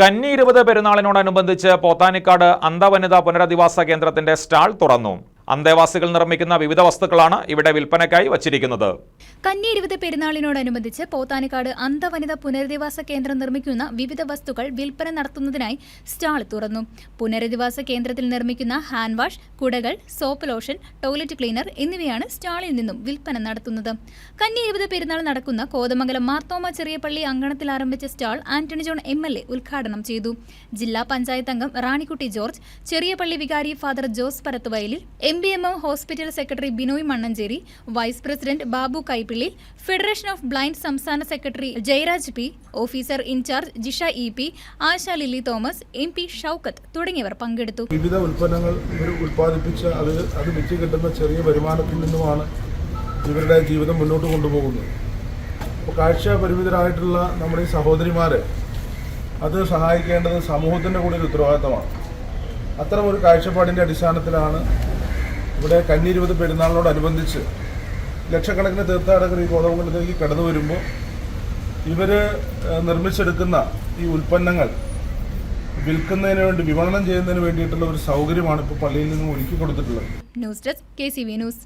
കന്നി ഇരുപത് പെരുന്നാളിനോടനുബന്ധിച്ച് പോത്താനിക്കാട് അന്ധവനിതാ പുനരധിവാസ കേന്ദ്രത്തിന്റെ സ്റ്റാൾ തുറന്നു. അന്തേവാസികൾ നിർമ്മിക്കുന്ന വിവിധ വസ്തുക്കളാണ് ഇവിടെ വിൽപ്പനയ്ക്കായി വച്ചിരിക്കുന്നത്. കന്നി ഇരുപത് പെരുന്നാളിനോടനുബന്ധിച്ച് പോത്താനിക്കാട് അന്തവനിത പുനരധിവാസ കേന്ദ്രം നിർമ്മിക്കുന്ന വിവിധ വസ്തുക്കൾ വിൽപ്പന നടത്തുന്നതിനായി സ്റ്റാൾ തുറന്നു. പുനരധിവാസ കേന്ദ്രത്തിൽ നിർമ്മിക്കുന്ന ഹാൻഡ് വാഷ് കുടകൾ സോപ്പ് ലോഷൻ ടോയ്ലറ്റ് ക്ലീനർ എന്നിവയാണ് സ്റ്റാളിൽ നിന്നും വിൽപ്പന നടത്തുന്നത്. കന്നി ഇരുപത് പെരുന്നാൾ നടക്കുന്ന കോതമംഗലം മാർത്തോമ ചെറിയപള്ളി അങ്കണത്തിൽ ആരംഭിച്ച stall Antony John M L A ഉദ്ഘാടനം ചെയ്തു. ജില്ലാ പഞ്ചായത്ത് അംഗം റാണിക്കുട്ടി ജോർജ് ചെറിയപള്ളി വികാരി father Jose Parathuvayalil M B M M hospital secretary Binoy Mannancherry vice president Babu Kaippilly federation of blind സംസ്ഥാന secretary Jayaraj P officer in charge Jisha E P Asha Lilly Thomas M P Shoukath തുടങ്ങിയവർ പങ്കെടുത്തു. വിവിധ ഉൽപ്പന്നങ്ങൾ ഉൽപ്പാദിപ്പിച്ച് അത് അത് വിറ്റ് കിട്ടുന്ന ചെറിയ വരുമാനത്തിൽ നിന്നുമാണ് ഇവരുടെ ജീവിതം മുന്നോട്ട് കൊണ്ടുപോകുന്നത്. അപ്പോൾ കാഴ്ച പരിമിതരായിട്ടുള്ള നമ്മുടെ ഈ സഹോദരിമാരെ അത് സഹായിക്കേണ്ടത് സമൂഹത്തിന്റെ കൂടി ഒരു ഉത്തരവാദിത്തമാണ്. അത്തരം ഒരു കാഴ്ചപ്പാടിന്റെ അടിസ്ഥാനത്തിലാണ് ഇവിടെ കന്നിരുപത് പെരുന്നാളിനോടനുബന്ധിച്ച് ലക്ഷക്കണക്കിന് തീർത്ഥാടകർ ഈ ഗോതമ്പുകളിലേക്ക് കടന്നു വരുമ്പോൾ ഇവർ നിർമ്മിച്ചെടുക്കുന്ന ഈ ഉൽപ്പന്നങ്ങൾ വിൽക്കുന്നതിന് വേണ്ടി വിപണനം ചെയ്യുന്നതിന് വേണ്ടിയിട്ടുള്ള ഒരു സൗകര്യമാണ് ഇപ്പോൾ പള്ളിയിൽ നിന്നും ഒരുക്കി കൊടുത്തിട്ടുള്ളത്. News desk K C V news.